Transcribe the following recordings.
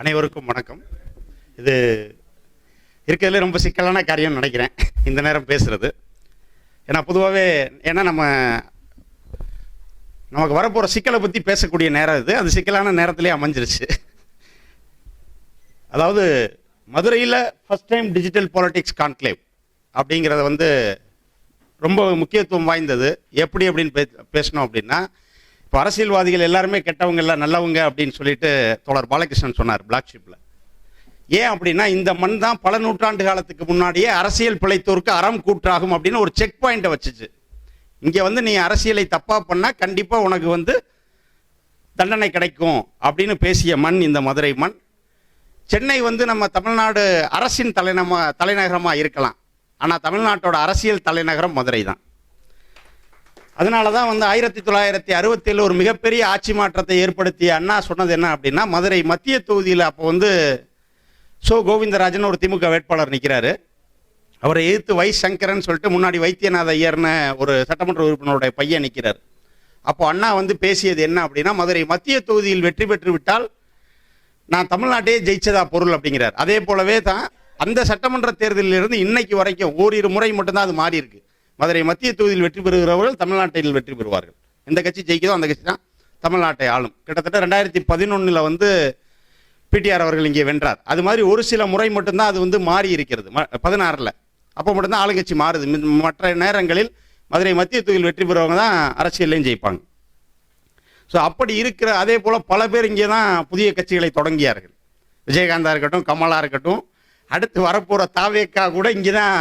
அனைவருக்கும் வணக்கம். இது இருக்கிறதுல ரொம்ப சிக்கலான காரியம்னு நினைக்கிறேன். இந்த நேரம் பேசுகிறது ஏன்னா பொதுவாகவே ஏன்னா நம்ம நமக்கு வரப்போகிற சிக்கலை பற்றி பேசக்கூடிய நேரம் இது. அது சிக்கலான நேரத்திலே அமைஞ்சிருச்சு. அதாவது மதுரையில் first time digital politics conclave அப்படிங்கிறத வந்து ரொம்ப முக்கியத்துவம் வாய்ந்தது. எப்படி அப்படின்னு பே பேசணும் அப்படின்னா இப்போ அரசியல்வாதிகள் எல்லாருமே கெட்டவங்க இல்லை நல்லவங்க அப்படின்னு சொல்லிட்டு தோழர் பாலகிருஷ்ணன் சொன்னார் பிளாக் ஷிப்பில் ஏன் அப்படின்னா இந்த மண் தான் பல நூற்றாண்டு காலத்துக்கு முன்னாடியே அரசியல் பிழைத்தோருக்கு அறம் கூற்றாகும் அப்படின்னு ஒரு செக் பாயிண்ட்டை வச்சுச்சு. இங்கே வந்து நீ அரசியலை தப்பாக பண்ணால் கண்டிப்பாக உனக்கு வந்து தண்டனை கிடைக்கும் அப்படின்னு பேசிய மண் இந்த மதுரை மண். சென்னை வந்து நம்ம தமிழ்நாடு அரசின் தலைநமா தலைநகரமாக இருக்கலாம். ஆனால் தமிழ்நாட்டோட அரசியல் தலைநகரம் மதுரை தான். அதனால தான் வந்து ஆயிரத்தி தொள்ளாயிரத்தி அறுபத்தேழு ஒரு மிகப்பெரிய ஆட்சி மாற்றத்தை ஏற்படுத்திய அண்ணா சொன்னது என்ன அப்படின்னா மதுரை மத்திய தொகுதியில் அப்போ வந்து சோ கோவிந்தராஜன் ஒரு திமுக வேட்பாளர் நிற்கிறாரு அவரை எதிர்த்து வை சங்கரன் சொல்லிட்டு முன்னாடி வைத்தியநாத ஐயர்னு ஒரு சட்டமன்ற உறுப்பினருடைய பையன் நிற்கிறார் அப்போ அண்ணா வந்து பேசியது என்ன அப்படின்னா மதுரை மத்திய தொகுதியில் வெற்றி பெற்று விட்டால் நான் தமிழ்நாட்டையே ஜெயிச்சதா பொருள் அப்படிங்கிறார். அதே போலவே தான் அந்த சட்டமன்ற தேர்தலில் இருந்து இன்னைக்கு வரைக்கும் ஓரிரு முறை மட்டும்தான் அது மாறி இருக்கு. மதுரை மத்திய தொகுதியில் வெற்றி பெறுகிறவர்கள் தமிழ்நாட்டில் வெற்றி பெறுவார்கள். எந்த கட்சி ஜெயிக்குதோ அந்த கட்சி தான் தமிழ்நாட்டை ஆளும். கிட்டத்தட்ட ரெண்டாயிரத்தி பதினொன்றில் வந்து பிடிஆர் அவர்கள் இங்கே வென்றார். அது மாதிரி ஒரு சில முறை மட்டும்தான் அது வந்து மாறி இருக்கிறது. பதினாறில். அப்போ மட்டும்தான் ஆளுங்கட்சி மாறுது. மற்ற நேரங்களில் மதுரை மத்திய தொகுதியில் வெற்றி பெறுவங்க தான் அரசியல்லையும் ஜெயிப்பாங்க. ஸோ அப்படி இருக்கிற அதே போல் பல பேர் இங்கே தான் புதிய கட்சிகளை தொடங்கியார்கள். விஜயகாந்தா இருக்கட்டும் கமலா இருக்கட்டும் அடுத்து வரப்போகிற தாவேக்கா கூட இங்கே தான்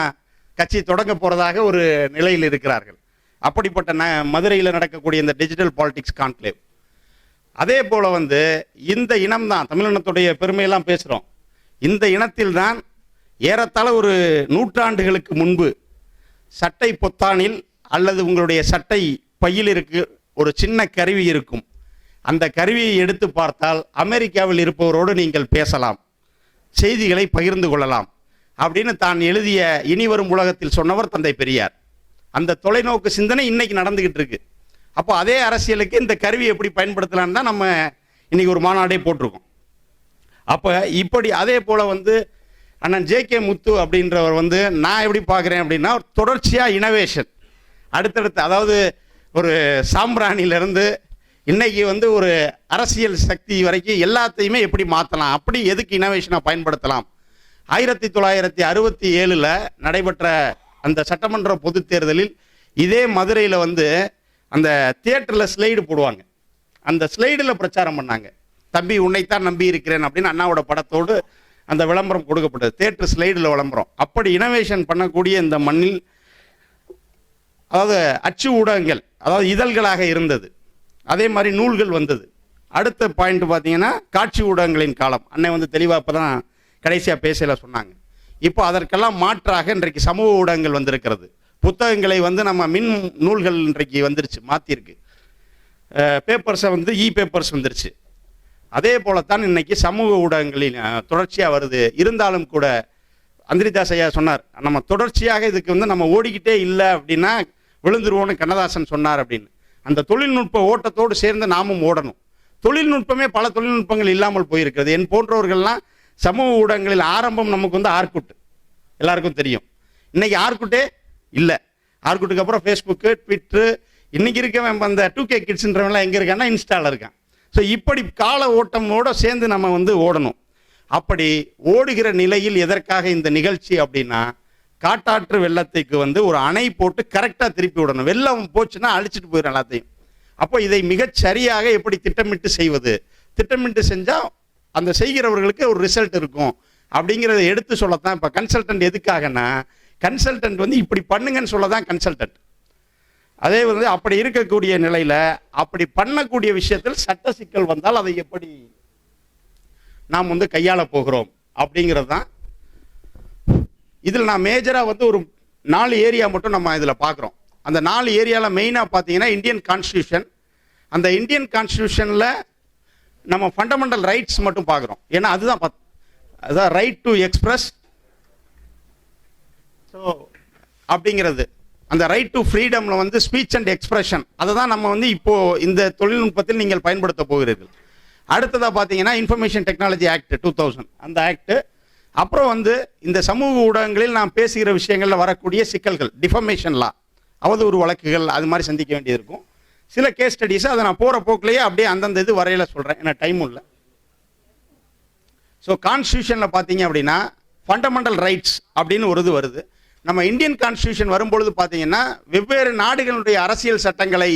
கட்சி தொடங்க போகிறதாக ஒரு நிலையில் இருக்கிறார்கள். அப்படிப்பட்ட ந மதுரையில் நடக்கக்கூடிய இந்த டிஜிட்டல் பாலிடிக்ஸ் கான்க்ளேவ் அதே போல் வந்து இந்த இனம்தான் தமிழினத்துடைய பெருமையெல்லாம் பேசுகிறோம் இந்த இனத்தில் தான் ஏறத்தாழ ஒரு நூற்றாண்டுகளுக்கு முன்பு சட்டை பொத்தானில் அல்லது உங்களுடைய சட்டை பையில் இருக்கு ஒரு சின்ன கருவி இருக்கும். அந்த கருவியை எடுத்து பார்த்தால் அமெரிக்காவில் இருப்பவரோடு நீங்கள் பேசலாம். செய்திகளை பகிர்ந்து கொள்ளலாம். அப்படின்னு தான் எழுதிய இனி வரும் உலகத்தில் சொன்னவர் தந்தை பெரியார். அந்த தொலைநோக்கு சிந்தனை இன்னைக்கு நடந்துகிட்டு இருக்கு. அப்போ அதே அரசியலுக்கு இந்த கருவி எப்படி பயன்படுத்தலான்னு தான் நம்ம இன்னைக்கு ஒரு மாநாடே போட்டிருக்கோம். அப்போ இப்படி அதே போல் வந்து அண்ணன் ஜே கே முத்து அப்படின்றவர் வந்து நான் எப்படி பார்க்குறேன் அப்படின்னா தொடர்ச்சியாக இனோவேஷன் அடுத்தடுத்து அதாவது ஒரு சாம்பிராணியிலேருந்து இன்னைக்கு வந்து ஒரு அரசியல் சக்தி வரைக்கும் எல்லாத்தையுமே எப்படி மாற்றலாம் அப்படி எதுக்கு இனோவேஷனை பயன்படுத்தலாம்? ஆயிரத்தி தொள்ளாயிரத்தி அறுபத்தி ஏழில் நடைபெற்ற அந்த சட்டமன்ற பொதுத் தேர்தலில் இதே மதுரையில் வந்து அந்த தியேட்டரில் ஸ்லைடு போடுவாங்க. அந்த ஸ்லைடில் பிரச்சாரம் பண்ணாங்க. தம்பி உன்னைத்தான் நம்பி இருக்கிறேன் அப்படின்னு அண்ணாவோட படத்தோடு அந்த விளம்பரம் கொடுக்கப்பட்டது. தேட்டர் ஸ்லைடில் விளம்பரம். அப்படி இனோவேஷன் பண்ணக்கூடிய இந்த மண்ணில் அதாவது அச்சு ஊடகங்கள் அதாவது இதழ்களாக இருந்தது. அதே மாதிரி நூல்கள் வந்தது. அடுத்த பாயிண்ட் பார்த்தீங்கன்னா காட்சி ஊடகங்களின் காலம். அன்னை வந்து தெளிவாக இப்போ தான் கடைசியாக பேசல சொன்னாங்க. இப்போ அதற்கெல்லாம் மாற்றாக இன்றைக்கு சமூக ஊடகங்கள் வந்திருக்கிறது. புத்தகங்களை வந்து நம்ம மின் நூல்கள் இன்றைக்கு வந்துருச்சு மாற்றிருக்கு பேப்பர்ஸை வந்து இ பேப்பர்ஸ் வந்துருச்சு. அதே போலத்தான் இன்னைக்கு சமூக ஊடகங்களில் தொடர்ச்சியாக வருது. இருந்தாலும் கூட அந்திரிதாஸ் ஐயா சொன்னார் நம்ம தொடர்ச்சியாக இதுக்கு வந்து நம்ம ஓடிக்கிட்டே இல்லை அப்படின்னா விழுந்துருவோம்னு கண்ணதாசன் சொன்னார் அப்படின்னு. அந்த தொழில்நுட்ப ஓட்டத்தோடு சேர்ந்து நாமும் ஓடணும். தொழில்நுட்பமே பல தொழில்நுட்பங்கள் இல்லாமல் போயிருக்கிறது. என் போன்றவர்கள்லாம் சமூக ஊடகங்களில் ஆரம்பம் நமக்கு வந்து ஆர்குட். எல்லாருக்கும் தெரியும். இன்னைக்கு ஆர்குட்டே இல்லை. ஆர்குட்டுக்கு அப்புறம் ஃபேஸ்புக்கு ட்விட்ரு இன்னைக்கு இருக்கவன் அந்த டூ கே கிட்ஸ்ன்றவன்லாம் எங்கே இருக்கான்னா இன்ஸ்டாவில் இருக்கான். ஸோ இப்படி கால ஓட்டமோடு சேர்ந்து நம்ம வந்து ஓடணும். அப்படி ஓடுகிற நிலையில் எதற்காக இந்த நிகழ்ச்சி அப்படின்னா காட்டாற்று வெள்ளத்துக்கு வந்து ஒரு அணை போட்டு கரெக்டாக திருப்பி விடணும். வெள்ளம் போச்சுன்னா அழிச்சிட்டு போயிடும் எல்லாத்தையும். அப்போ இதை மிகச் சரியாக எப்படி திட்டமிட்டு செய்வது? திட்டமிட்டு செஞ்சால் அந்த செய்கிறவர்களுக்கு ஒரு ரிசல்ட் இருக்கும். அப்படிங்கிறத எடுத்து சொல்லத்தான் இப்போ கன்சல்டன்ட் எதுக்காகன்னா கன்சல்டன்ட் வந்து இப்படி பண்ணுங்கன்னு சொல்ல தான் கன்சல்டன்ட் அதே வந்து அப்படி இருக்கக்கூடிய நிலையில் அப்படி பண்ணக்கூடிய விஷயத்தில் சட்ட சிக்கல் வந்தால் அதை எப்படி நாம் வந்து கையாள போகிறோம்? அப்படிங்கிறது தான் இதில் நான் மேஜராக வந்து ஒரு நாலு ஏரியா மட்டும் நம்ம இதில் பார்க்குறோம். அந்த நாலு ஏரியாவில் மெயினாக பார்த்தீங்கன்னா இந்தியன் கான்ஸ்டியூஷன் அந்த இந்தியன் கான்ஸ்டியூஷனில் நம்ம ஃபண்டமெண்டல் ரைட்ஸ் மட்டும் பார்க்குறோம். ஏன்னா அதுதான் பத் அதான் ரைட் டு எக்ஸ்பிரஸ் ஸோ அப்படிங்கிறது. அந்த ரைட் டு ஃப்ரீடமில் வந்து ஸ்பீச் அண்ட் எக்ஸ்பிரஷன் அதை தான் நம்ம வந்து இப்போ இந்த தொழில்நுட்பத்தில் நீங்கள் பயன்படுத்த போகிறீர்கள். அடுத்ததாக பார்த்தீங்கன்னா information technology act two thousand அந்த ஆக்ட் அப்புறம் வந்து இந்த சமூக ஊடகங்களில் நாம் பேசுகிற விஷயங்களில் வரக்கூடிய சிக்கல்கள். டிஃபர்மேஷன்லாம் அவதூறு வழக்குகள் அது மாதிரி சந்திக்க வேண்டியது இருக்கும். சில கேஸ் ஸ்டடீஸை அதை நான் போகிற போக்கிலேயே அப்படியே அந்தந்த இது வரையில சொல்கிறேன் ஏன்னா டைமும் இல்லை. ஸோ கான்ஸ்டியூஷனில் பார்த்தீங்க அப்படின்னா ஃபண்டமெண்டல் ரைட்ஸ் அப்படின்னு ஒரு இது வருது. நம்ம இந்தியன் கான்ஸ்டியூஷன் வரும்பொழுது பார்த்தீங்கன்னா வெவ்வேறு நாடுகளுடைய அரசியல் சட்டங்களை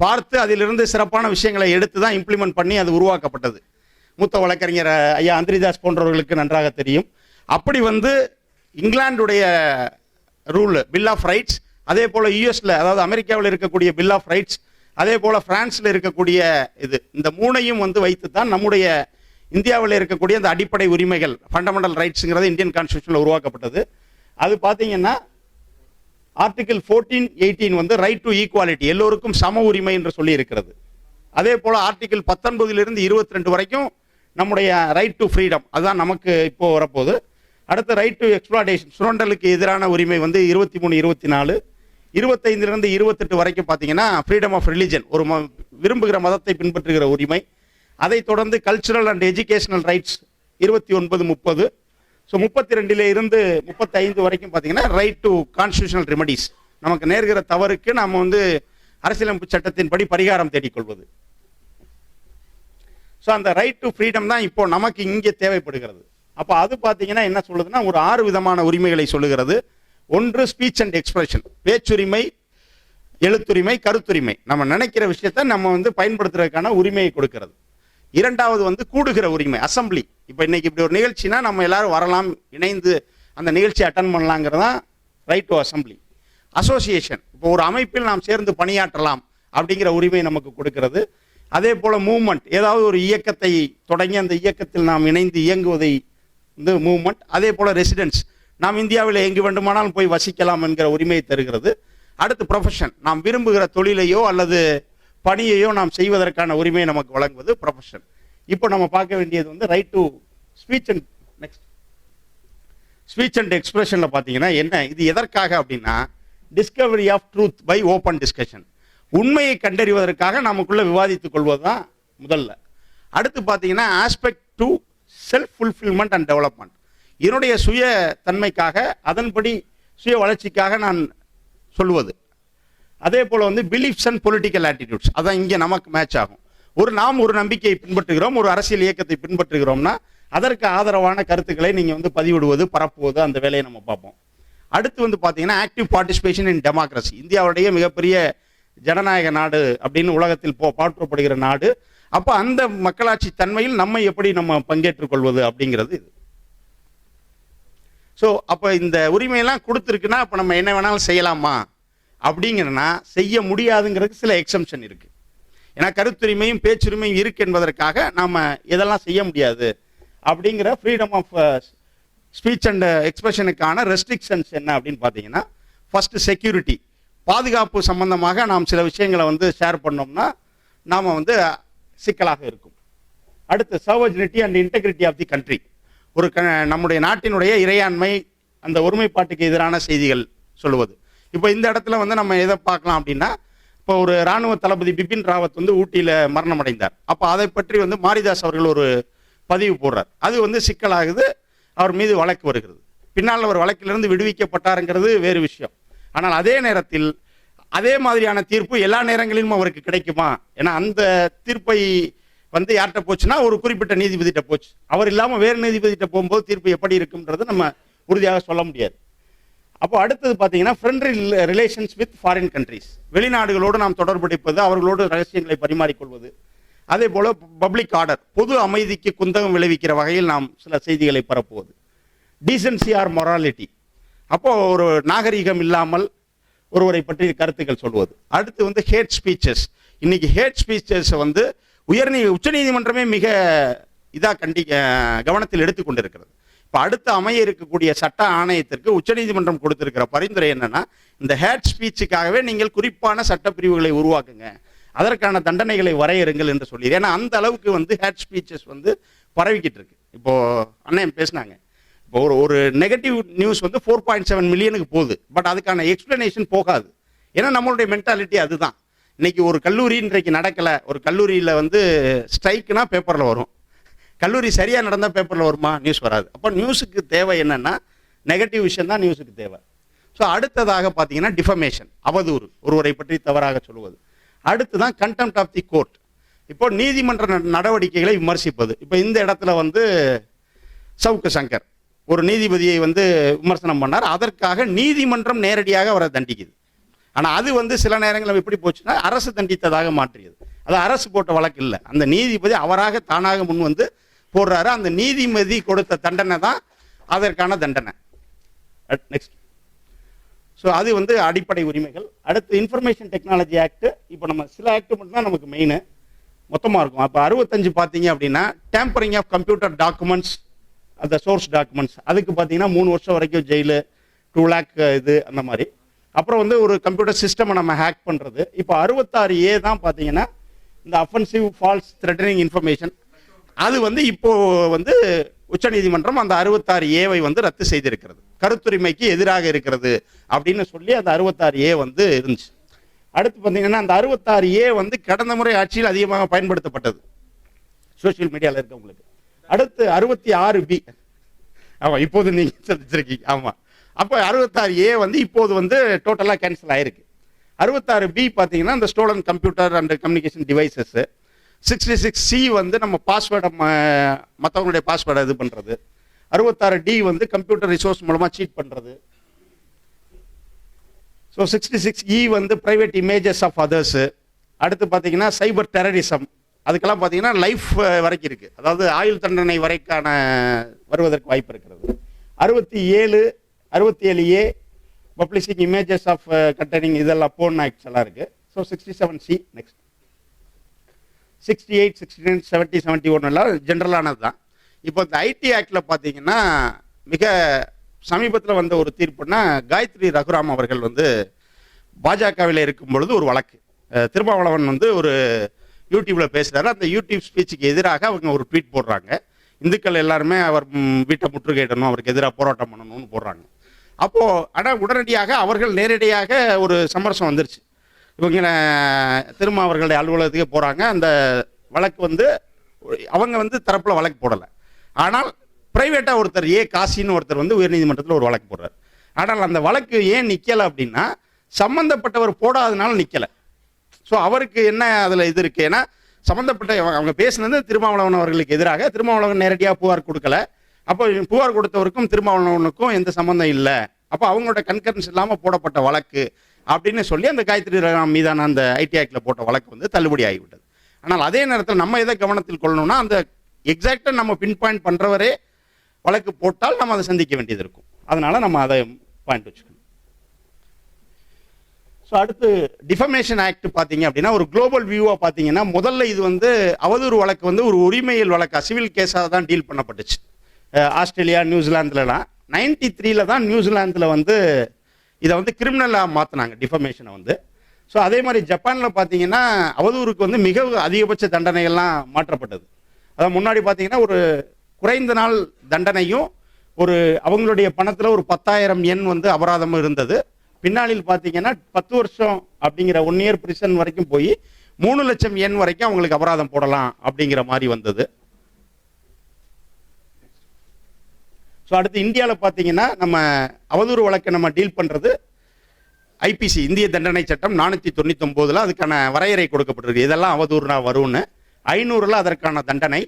பார்த்து அதிலிருந்து சிறப்பான விஷயங்களை எடுத்து தான் இம்ப்ளிமெண்ட் பண்ணி அது உருவாக்கப்பட்டது. மூத்த வழக்கறிஞர் ஐயா அந்திரிதாஸ் போன்றவர்களுக்கு நன்றாக தெரியும். அப்படி வந்து இங்கிலாந்துடைய ரூல் பில் ஆஃப் ரைட்ஸ் அதே போல் யூஎஸில் அதாவது அமெரிக்காவில் இருக்கக்கூடிய பில் ஆஃப் ரைட்ஸ் அதே போல் பிரான்ஸில் இருக்கக்கூடிய இது இந்த மூணையும் வந்து வைத்து தான் நம்முடைய இந்தியாவில் இருக்கக்கூடிய அந்த அடிப்படை உரிமைகள் ஃபண்டமெண்டல் ரைட்ஸுங்கிறது இந்தியன் கான்ஸ்டியூஷனில் உருவாக்கப்பட்டது. அது பார்த்தீங்கன்னா ஆர்டிகிள் ஃபோர்டீன் எயிட்டீன் வந்து ரைட் டு ஈக்குவாலிட்டி எல்லோருக்கும் சம உரிமை என்று சொல்லி இருக்கிறது அதே போல் ஆர்டிகிள் பத்தொன்பதிலிருந்து இருபத்தி ரெண்டு வரைக்கும் நம்முடைய ரைட் டு ஃப்ரீடம் அதுதான் நமக்கு இப்போ வரப்போகுது. அடுத்த ரைட் டு எக்ஸ்ப்ளாடேஷன் சுரண்டலுக்கு எதிரான உரிமை வந்து இருபத்தி மூணு இருபத்தி நாலு. இருபத்தைந்திலிருந்து இருபத்தெட்டு வரைக்கும் பார்த்தீங்கன்னா ஃப்ரீடம் ஆஃப் ரிலிஜன் ஒரு ம விரும்புகிற மதத்தை பின்பற்றுகிற உரிமை. அதைத் தொடர்ந்து கல்ச்சுரல் அண்ட் எஜுகேஷனல் ரைட்ஸ் இருபத்தி ஒன்பது முப்பது. ஸோ முப்பத்தி ரெண்டில் இருந்து முப்பத்தைந்து வரைக்கும் பார்த்தீங்கன்னா ரைட் டு கான்ஸ்டியூஷனல் ரெமடிஸ் நமக்கு நேர்கிற தவறுக்கு நம்ம வந்து அரசியலமைப்பு சட்டத்தின்படி பரிகாரம் தேடிக்கொள்வது. ஸோ அந்த ரைட் டு ஃப்ரீடம் தான் இப்போ நமக்கு இங்கே தேவைப்படுகிறது. அப்போ அது பார்த்தீங்கன்னா என்ன சொல்லுதுன்னா ஒரு ஆறு விதமான உரிமைகளை சொல்லுகிறது. ஒன்று ஸ்பீச் அண்ட் எக்ஸ்பிரஷன் பேச்சுரிமை எழுத்துரிமை கருத்துரிமை. நம்ம நினைக்கிற விஷயத்தை நம்ம வந்து பயன்படுத்துறதுக்கான உரிமையை கொடுக்கிறது. இரண்டாவது வந்து கூடுகிற உரிமை அசம்பிளி இப்போ இன்னைக்கு இப்படி ஒரு நிகழ்ச்சினா நம்ம எல்லாரும் வரலாம் இணைந்து அந்த நிகழ்ச்சியை அட்டன் பண்ணலாங்கிறது தான் ரைட் டு அசம்பிளி அசோசியேஷன் இப்போ ஒரு அமைப்பில் நாம் சேர்ந்து பணியாற்றலாம் அப்படிங்கிற உரிமை நமக்கு கொடுக்கிறது. அதே போல் மூவ்மெண்ட் ஏதாவது ஒரு இயக்கத்தை தொடங்கி அந்த இயக்கத்தில் நாம் இணைந்து இயங்குவதை வந்து மூவ்மெண்ட் அதே போல் ரெசிடென்ஸ் நாம் இந்தியாவில் எங்கு வேண்டுமானாலும் போய் வசிக்கலாம் என்கிற உரிமையை தருகிறது. அடுத்து ப்ரொஃபஷன் நாம் விரும்புகிற தொழிலையோ அல்லது பணியையோ நாம் செய்வதற்கான உரிமையை நமக்கு வழங்குவது ப்ரொஃபஷன் இப்போ நம்ம பார்க்க வேண்டியது வந்து right to speech and next speech and எக்ஸ்பிரஷனில் பார்த்தீங்கன்னா என்ன? இது எதற்காக அப்படின்னா discovery of truth by open discussion உண்மையை கண்டறிவதற்காக நமக்குள்ளே விவாதித்துக் கொள்வது தான் முதல்ல. அடுத்து பார்த்தீங்கன்னா aspect to self fulfilment and development என்னுடைய சுய தன்மைக்காக அதன்படி சுய வளர்ச்சிக்காக நான் சொல்லுவது. அதே போல் வந்து பிலீஃப்ஸ் அண்ட் பொலிட்டிக்கல் ஆட்டிடியூட்ஸ் அதான் இங்கே நமக்கு மேட்ச் ஆகும். ஒரு நாம் ஒரு நம்பிக்கையை பின்பற்றுகிறோம் ஒரு அரசியல் இயக்கத்தை பின்பற்றுகிறோம்னா அதற்கு ஆதரவான கருத்துக்களை நீங்கள் வந்து பதிவிடுவது பரப்புவது அந்த வேலையை நம்ம பார்ப்போம். அடுத்து வந்து பார்த்தீங்கன்னா ஆக்டிவ் பார்ட்டிசிபேஷன் இன் டெமோக்ரஸி இந்தியாவுடைய மிகப்பெரிய ஜனநாயக நாடு அப்படின்னு உலகத்தில் போ பாற்றப்படுகிற நாடு. அப்போ அந்த மக்களாட்சி தன்மையில் நம்ம எப்படி நம்ம பங்கேற்றுக் கொள்வது அப்படிங்கிறது இது. ஸோ அப்போ இந்த உரிமையெல்லாம் கொடுத்துருக்குன்னா அப்போ நம்ம என்ன வேணாலும் செய்யலாமா? அப்படிங்கிறனா செய்ய முடியாதுங்கிறதுக்கு சில எக்ஸம்ஷன் இருக்குது ஏன்னா கருத்துரிமையும் பேச்சுரிமையும் இருக்கு என்பதற்காக நாம் இதெல்லாம் செய்ய முடியாது. அப்படிங்கிற ஃப்ரீடம் ஆஃப் ஸ்பீச் அண்ட் எக்ஸ்பிரஷனுக்கான ரெஸ்ட்ரிக்ஷன்ஸ் என்ன அப்படின்னு பார்த்தீங்கன்னா ஃபஸ்ட்டு செக்யூரிட்டி பாதுகாப்பு சம்பந்தமாக நாம் சில விஷயங்களை வந்து ஷேர் பண்ணோம்னா நாம் வந்து சிக்கலாக இருக்கும். அடுத்து sovereignty and integrity of the country ஒரு க நம்முடைய நாட்டினுடைய இறையாண்மை அந்த ஒருமைப்பாட்டுக்கு எதிரான செய்திகள் சொல்லுவது. இப்போ இந்த இடத்துல வந்து நம்ம எதை பார்க்கலாம் அப்படின்னா இப்போ ஒரு ராணுவ தளபதி பிபின் ராவத் வந்து ஊட்டியில் மரணம் அடைந்தார் அப்போ அதை பற்றி வந்து மாரிதாஸ் அவர்கள் ஒரு பதிவு போடுறார். அது வந்து சிக்கலாகுது அவர் மீது வழக்கு வருகிறது. பின்னால் அவர் வழக்கிலிருந்து விடுவிக்கப்பட்டாருங்கிறது வேறு விஷயம். ஆனால் அதே நேரத்தில் அதே மாதிரியான தீர்ப்பு எல்லா நேரங்களிலும் அவருக்கு கிடைக்குமா? ஏன்னா அந்த தீர்ப்பை வந்து யார்கிட்ட போச்சுன்னா ஒரு குறிப்பிட்ட நீதிபதிகிட்ட போச்சு. அவர் இல்லாமல் வேறு நீதிபதிகிட்ட போகும்போது தீர்ப்பு எப்படி இருக்கும்ன்றது நம்ம உறுதியாக சொல்ல முடியாது. அப்போ அடுத்தது பார்த்தீங்கன்னா friendly relations with foreign countries வெளிநாடுகளோடு நாம் தொடர்புடைப்பது அவர்களோடு ரகசியங்களை பரிமாறிக்கொள்வது. அதே போல் பப்ளிக் ஆர்டர் பொது அமைதிக்கு குந்தகம் விளைவிக்கிற வகையில் நாம் சில செய்திகளை பரப்புவது. டீசன்சி ஆர் மொராலிட்டி அப்போது ஒரு நாகரிகம் இல்லாமல் ஒருவரை பற்றி கருத்துக்கள் சொல்வது. அடுத்து வந்து ஹேட் ஸ்பீச்சஸ் இன்னைக்கு ஹேட் ஸ்பீச்சஸை வந்து உயர்நீ உச்சநீதிமன்றமே மிக இதாக கண்டி கவனத்தில் கவனத்தில் எடுத்துக்கொண்டிருக்கிறது இப்போ அடுத்து அமைய இருக்கக்கூடிய சட்ட ஆணையத்திற்கு உச்சநீதிமன்றம் கொடுத்திருக்கிற பரிந்துரை என்னன்னா இந்த ஹேட் ஸ்பீச்சுக்காகவே நீங்கள் குறிப்பான சட்ட பிரிவுகளை உருவாக்குங்க. அதற்கான தண்டனைகளை வரையறுங்கள் என்று சொல்லி ஏன்னா அந்த அளவுக்கு வந்து ஹேட் ஸ்பீச்சஸ் வந்து பரவிக்கிட்டு இருக்கு. இப்போ அண்ணன் பேசினாங்க. இப்போ ஒரு ஒரு நெகட்டிவ் நியூஸ் வந்து ஃபோர் பாயிண்ட் செவன் மில்லியனுக்கு போகுது. பட் அதுக்கான எக்ஸ்பிளனேஷன் போகாது. ஏன்னா நம்மளுடைய மென்டாலிட்டி அதுதான். இன்னைக்கு ஒரு கல்லூரி இன்றைக்கு நடக்கலை. ஒரு கல்லூரியில் வந்து ஸ்ட்ரைக்குனா பேப்பரில் வரும். கல்லூரி சரியாக நடந்தால் பேப்பரில் வருமா? நியூஸ் வராது. அப்போ நியூஸுக்கு தேவை என்னென்னா நெகட்டிவ் விஷயம் தான் நியூஸுக்கு தேவை. ஸோ அடுத்ததாக பார்த்தீங்கன்னா டிஃபமேஷன் அவதூறு. ஒருவரை பற்றி தவறாக சொல்லுவது. அடுத்து தான் கண்டெம்ட் ஆஃப் தி கோர்ட் இப்போ நீதிமன்ற நடவடிக்கைகளை விமர்சிப்பது. இப்போ இந்த இடத்துல வந்து சவுக்கு சங்கர் ஒரு நீதிபதியை வந்து விமர்சனம் பண்ணார். அதற்காக நீதிமன்றம் நேரடியாக அவரை தண்டிக்குது. ஆனால் அது வந்து சில நேரங்களில் எப்படி போச்சுன்னா அரசு தண்டித்ததாக மாற்றியது. அது அரசு போட்ட வழக்கு இல்லை. அந்த நீதிபதி அவராக தானாக முன் வந்து போடுறாரு. அந்த நீதிபதி கொடுத்த தண்டனை தான் அதற்கான தண்டனை. நெக்ஸ்ட் ஸோ அது வந்து அடிப்படை உரிமைகள். அடுத்து இன்ஃபர்மேஷன் டெக்னாலஜி ஆக்ட் இப்போ நம்ம சில ஆக்ட் மட்டும் தான் நமக்கு மெயின் மொத்தமாக இருக்கும். அப்போ அறுபத்தஞ்சு பார்த்தீங்க அப்படின்னா டேம்பரிங் ஆஃப் கம்ப்யூட்டர் டாக்குமெண்ட்ஸ் அந்த சோர்ஸ் டாக்குமெண்ட்ஸ் அதுக்கு பார்த்தீங்கன்னா மூணு வருஷம் வரைக்கும் ஜெயிலு டூ லேக் இது அந்த மாதிரி. அப்புறம் வந்து ஒரு கம்ப்யூட்டர் சிஸ்டமை நம்ம ஹேக் பண்ணுறது இப்போ அறுபத்தாறு ஏ தான் பார்த்தீங்கன்னா இந்த அஃபென்சிவ் ஃபால்ஸ் த்ரெட்டனிங் இன்ஃபர்மேஷன் அது வந்து இப்போது வந்து உச்சநீதிமன்றம் அந்த அறுபத்தாறு ஏவை வந்து ரத்து செய்திருக்கிறது. கருத்துரிமைக்கு எதிராக இருக்கிறது அப்படின்னு சொல்லி அந்த அறுபத்தாறு ஏ வந்து இருந்துச்சு. அடுத்து பார்த்தீங்கன்னா அந்த அறுபத்தாறு ஏ வந்து கடந்த முறை ஆட்சியில் அதிகமாக பயன்படுத்தப்பட்டது. சோஷியல் மீடியாவில் இருக்கவங்களுக்கு. அடுத்து அறுபத்தி ஆறு பி ஆமாம் இப்போது நீங்கள் சந்திச்சிருக்கீங்க. ஆமாம் அப்போ அறுபத்தாறு ஏ வந்து இப்போது வந்து டோட்டலாக கேன்சல் ஆயிருக்கு. அறுபத்தாறு பி பார்த்தீங்கன்னா இந்த stolen computer and communication devices sixty six C வந்து நம்ம பாஸ்வேர்டை மற்றவங்களுடைய பாஸ்வேர்டை இது பண்ணுறது அறுபத்தாறு டி வந்து கம்ப்யூட்டர் ரிசோர்ஸ் மூலமாக சீட் பண்ணுறது ஸோ சிக்ஸ்டி சிக்ஸ் இ வந்து ப்ரைவேட் இமேஜஸ் ஆஃப் அதர்ஸு அடுத்து பார்த்தீங்கன்னா சைபர் டெரரிசம் அதுக்கெல்லாம் பார்த்தீங்கன்னா லைஃப் வரைக்கும் இருக்குது அதாவது ஆயுள் தண்டனை வரைக்கான வருவதற்கு வாய்ப்பு இருக்கிறது. அறுபத்தி ஏழு அறுபத்தி ஏழு A publishing images of containing இதெல்லாம் போன் ஆக்ட்ஸ் எல்லாம் இருக்குது so sixty seven C next sixty eight sixty nine seventy seventy one எல்லாம் ஜென்ரலானது தான். இப்போ இந்த ஐடி ஆக்டில் பார்த்தீங்கன்னா மிக சமீபத்தில் வந்த ஒரு தீர்ப்புனா காயத்ரி ரகுராம் அவர்கள் வந்து பாஜகவில் இருக்கும் பொழுது ஒரு வழக்கு. திருமாவளவன் வந்து ஒரு யூடியூப்பில் பேசுகிறாரு அந்த யூடியூப் ஸ்பீச்சுக்கு எதிராக அவங்க ஒரு ட்வீட் போடுறாங்க. இந்துக்கள் எல்லாருமே அவர் வீட்டை முற்றுகையிடணும் அவருக்கு எதிராக போராட்டம் பண்ணணும்னு போடுறாங்க. அப்போ ஆனால் உடனடியாக அவர்கள் நேரடியாக ஒரு சமரசம் வந்துருச்சு. இவங்க திரும்ப அவர்களுடைய அலுவலகத்துக்கே போகிறாங்க அந்த வழக்கு வந்து அவங்க வந்து தரப்பில் வழக்கு போடலை. ஆனால் பிரைவேட்டாக ஒருத்தர் ஏ. காசின்னு ஒருத்தர் வந்து உயர்நீதிமன்றத்தில் ஒரு வழக்கு போடுறாரு. ஆனால் அந்த வழக்கு ஏன் நிற்கலை அப்படின்னா சம்மந்தப்பட்டவர் போடாதனால நிற்கலை ஸோ அவருக்கு என்ன அதில் இது இருக்குது ஏன்னா சம்மந்தப்பட்ட அவங்க- அவங்க பேசினது திருமாவளவன் அவர்களுக்கு எதிராக. திருமாவளவன் நேரடியாக புகார் கொடுக்கல. அப்போ புகார் கொடுத்தவருக்கும் திருமாவளவனுக்கும் எந்த சம்மந்தம் இல்லை. அப்போ அவங்களோட கன்கரன்ஸ் இல்லாமல் போடப்பட்ட வழக்கு அப்படின்னு சொல்லி அந்த காயத்ரி ராம் மீதான அந்த ஐடி ஆக்டில் போட்ட வழக்கு வந்து தள்ளுபடி ஆகிவிட்டது. ஆனால் அதே நேரத்தில் நம்ம எதை கவனத்தில் கொள்ளணும்னா அந்த எக்ஸாக்டாக நம்ம பின் பாயிண்ட் பண்ணுறவரே வழக்கு போட்டால் நம்ம அதை சந்திக்க வேண்டியது இருக்கும். அதனால் நம்ம அதை பாயிண்ட் வச்சுக்கணும். ஸோ அடுத்து டிஃபமேஷன் ஆக்ட் பார்த்தீங்க அப்படின்னா ஒரு குளோபல் வியூவாக பார்த்தீங்கன்னா முதல்ல இது வந்து அவதூறு வழக்கு வந்து ஒரு உரிமையல் வழக்காக சிவில் கேஸாக தான் டீல் பண்ணப்பட்டுச்சு. ஆஸ்திரேலியா நியூசிலாந்துலலாம் நைன்டி த்ரீல தான் நியூசிலாந்தில் வந்து இதை வந்து கிரிமினலாக மாற்றினாங்க டிஃபமேஷனை வந்து. ஸோ அதே மாதிரி ஜப்பானில் பார்த்தீங்கன்னா அவதூறுக்கு வந்து மிக அதிகபட்ச தண்டனைகள்லாம் மாற்றப்பட்டது. அதான் முன்னாடி பார்த்தீங்கன்னா ஒரு குறைந்த நாள் தண்டனையும் ஒரு அவங்களுடைய பணத்தில் ஒரு பத்தாயிரம் எண் வந்து அபராதமும் இருந்தது. பின்னாளில் பார்த்தீங்கன்னா பத்து வருஷம் அப்படிங்கிற ஒன் இயர் பிரிசன் வரைக்கும் போய் மூணு லட்சம் எண் வரைக்கும் அவங்களுக்கு அபராதம் போடலாம் அப்படிங்கிற மாதிரி வந்தது. ஸோ அடுத்து இந்தியாவில் பார்த்தீங்கன்னா நம்ம அவதூறு வழக்கை நம்ம டீல் பண்ணுறது ஐபிசி இந்திய தண்டனை சட்டம் நானூற்றி தொண்ணூத்தொம்போதில் அதுக்கான வரையறை கொடுக்கப்பட்டிருக்கு. இதெல்லாம் அவதூறுனா வரும்னு. ஐநூறுல அதற்கான தண்டனை.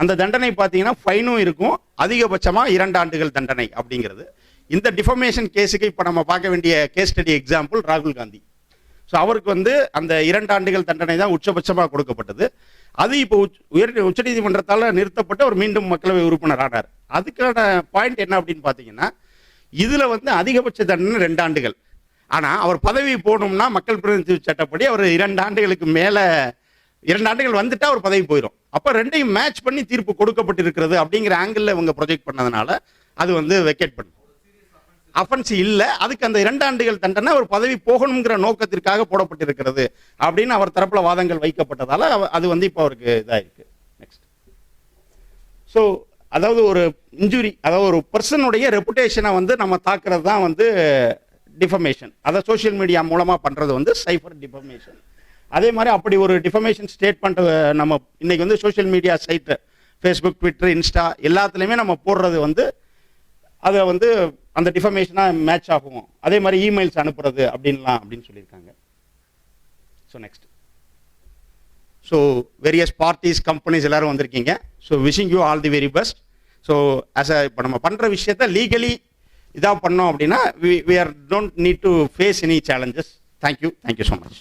அந்த தண்டனை பார்த்தீங்கன்னா ஃபைனும் இருக்கும். அதிகபட்சமாக இரண்டு ஆண்டுகள் தண்டனை அப்படிங்கிறது. இந்த டிஃபமேஷன் கேஸுக்கு இப்போ நம்ம பார்க்க வேண்டிய கேஸ் ஸ்டடி எக்ஸாம்பிள் ராகுல் காந்தி. ஸோ அவருக்கு வந்து அந்த இரண்டு ஆண்டுகள் தண்டனை தான் உச்சபட்சமாக கொடுக்கப்பட்டது. அது இப்போ உச்ச- உயர் உச்சநீதிமன்றத்தால் நிறுத்தப்பட்டு அவர் மீண்டும் மக்களவை உறுப்பினர் ஆனார். அதுக்கான பாயிண்ட் என்ன அப்படின்னு பார்த்தீங்கன்னா இதில் வந்து அதிகபட்ச தண்டனை ரெண்டு ஆண்டுகள். ஆனால் அவர் பதவி போகணும்னா மக்கள் பிரதிநிதி சட்டப்படி அவர் இரண்டு ஆண்டுகளுக்கு மேலே இரண்டு ஆண்டுகள் வந்துட்டா அவர் பதவி போயிடும் அப்போ ரெண்டையும் மேட்ச் பண்ணி தீர்ப்பு கொடுக்கப்பட்டிருக்கிறது அப்படிங்கிற ஆங்கிளில் இவங்க ப்ரொஜெக்ட் பண்ணதுனால அது வந்து வெக்கேட் பண்ணும் அஃபென்ஸ் இல்லை. அதுக்கு அந்த இரண்டு ஆண்டுகள் தண்டனை அவர் பதவி போகணுங்கிற நோக்கத்திற்காக போடப்பட்டிருக்கிறது அப்படின்னு அவர் தரப்புல வாதங்கள் வைக்கப்பட்டதால அவ- அது வந்து இப்போ அவருக்கு இதாயிருக்கு. நெக்ஸ்ட் ஸோ அதாவது ஒரு இன்ஜுரி அதாவது ஒரு பர்சனுடைய ரெப்புடேஷனை வந்து நம்ம தாக்குறது தான் வந்து டிஃபமேஷன் அதை சோஷியல் மீடியா மூலமாக பண்ணுறது வந்து சைஃபர் டிஃபமேஷன் அதே மாதிரி அப்படி ஒரு டிஃபமேஷன் ஸ்டேட்மெண்ட் நம்ம இன்னைக்கு வந்து social media site Facebook Twitter Insta எல்லாத்துலேயுமே நம்ம போடுறது வந்து அதை வந்து அந்த டிஃபமேஷனாக மேட்ச் ஆகும். அதே மாதிரி இமெயில்ஸ் அனுப்புறது அப்படின்லாம் அப்படின்னு சொல்லியிருக்காங்க. So next so various parties companies எல்லாரும் வந்திருக்கீங்க. So wishing you all the very best so as uh இப்போ நம்ம பண்ணுற விஷயத்த லீகலி இதாக பண்ணோம் அப்படின்னா we are don't need to face any challenges thank you thank you so much